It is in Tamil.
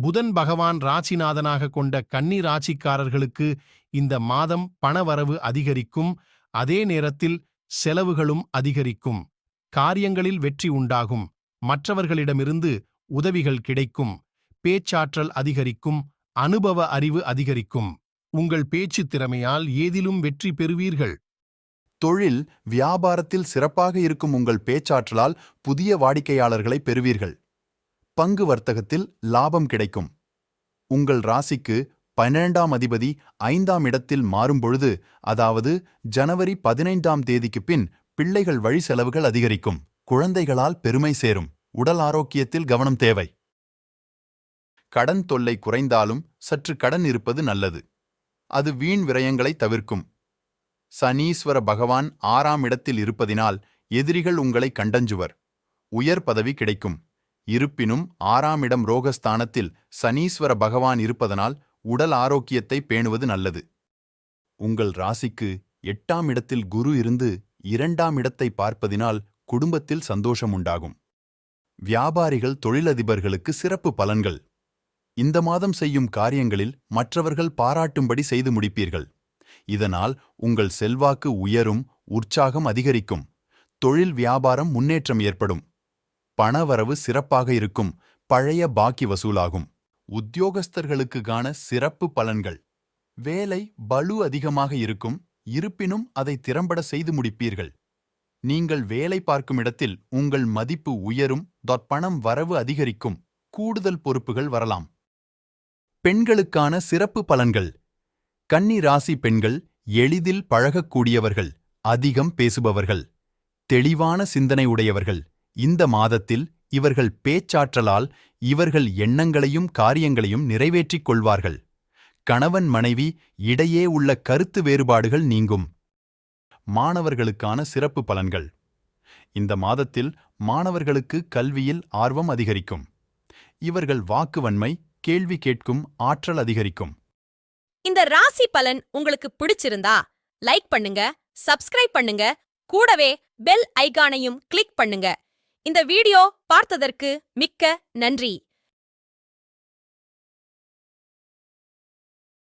புதன் பகவான் ராசிநாதனாக கொண்ட கன்னி ராசிக்காரர்களுக்கு இந்த மாதம் பணவரவு அதிகரிக்கும். அதே நேரத்தில் செலவுகளும் அதிகரிக்கும். காரியங்களில் வெற்றி உண்டாகும். மற்றவர்களிடமிருந்து உதவிகள் கிடைக்கும். பேச்சாற்றல் அதிகரிக்கும். அனுபவ அறிவு அதிகரிக்கும். உங்கள் பேச்சுத் திறமையால் ஏதிலும் வெற்றி பெறுவீர்கள். தொழில் வியாபாரத்தில் சிறப்பாக இருக்கும் உங்கள் பேச்சாற்றலால் புதிய வாடிக்கையாளர்களை பெறுவீர்கள். பங்கு வர்த்தகத்தில் லாபம் கிடைக்கும். உங்கள் ராசிக்கு பன்னிரெண்டாம் அதிபதி ஐந்தாம் இடத்தில் மாறும்பொழுது அதாவது ஜனவரி பதினைந்தாம் தேதிக்கு பின் பிள்ளைகள் வழி செலவுகள் அதிகரிக்கும். குழந்தைகளால் பெருமை சேரும். உடல் ஆரோக்கியத்தில் கவனம் தேவை. கடன் தொல்லை குறைந்தாலும் சற்று கடன் இருப்பது நல்லது. அது வீண் விரயங்களை தவிர்க்கும். சனீஸ்வர பகவான் ஆறாம் இடத்தில் இருப்பதினால் எதிரிகள் உங்களை கண்டஞ்சுவர். உயர் பதவி கிடைக்கும். இருப்பினும் ஆறாம் இடம் ரோகஸ்தானத்தில் சனீஸ்வர பகவான் இருப்பதனால் உடல் ஆரோக்கியத்தை பேணுவது நல்லது. உங்கள் ராசிக்கு எட்டாம் இடத்தில் குரு இருந்து இரண்டாம் இடத்தை பார்ப்பதினால் குடும்பத்தில் சந்தோஷம் உண்டாகும். வியாபாரிகள் தொழிலதிபர்களுக்கு சிறப்பு பலன்கள். இந்த மாதம் செய்யும் காரியங்களில் மற்றவர்கள் பாராட்டும்படி செய்து முடிப்பீர்கள். இதனால் உங்கள் செல்வாக்கு உயரும் உற்சாகம் அதிகரிக்கும். தொழில் வியாபாரம் முன்னேற்றம் ஏற்படும். பணவரவு சிறப்பாக இருக்கும் பழைய பாக்கி வசூலாகும். உத்தியோகஸ்தர்களுக்குக்கான சிறப்பு பலன்கள். வேலை பலு அதிகமாக இருக்கும் இருப்பினும் அதை திறம்பட செய்து முடிப்பீர்கள். நீங்கள் வேலை பார்க்கும் இடத்தில் உங்கள் மதிப்பு உயரும் பணம் வரவு அதிகரிக்கும் கூடுதல் பொறுப்புகள் வரலாம். பெண்களுக்கான சிறப்பு பலன்கள். கன்னி ராசி பெண்கள் எளிதில் பழகக்கூடியவர்கள் அதிகம் பேசுபவர்கள் தெளிவான சிந்தனை உடையவர்கள். இந்த மாதத்தில் இவர்கள் பேச்சாற்றலால் இவர்கள் எண்ணங்களையும் காரியங்களையும் நிறைவேற்றிக் கொள்வார்கள். கணவன் மனைவி இடையே உள்ள கருத்து வேறுபாடுகள் நீங்கும். மாணவர்களுக்கான சிறப்பு பலன்கள். இந்த மாதத்தில் மாணவர்களுக்கு கல்வியில் ஆர்வம் அதிகரிக்கும். இவர்கள் வாக்குவன்மை கேள்வி கேட்கும் ஆற்றல் அதிகரிக்கும். இந்த ராசி பலன் உங்களுக்கு பிடிச்சிருந்தா லைக் பண்ணுங்க சப்ஸ்கிரைப் பண்ணுங்க கூடவே பெல் ஐகானையும் கிளிக் பண்ணுங்க. இந்த வீடியோ பார்த்ததற்கு மிக்க நன்றி.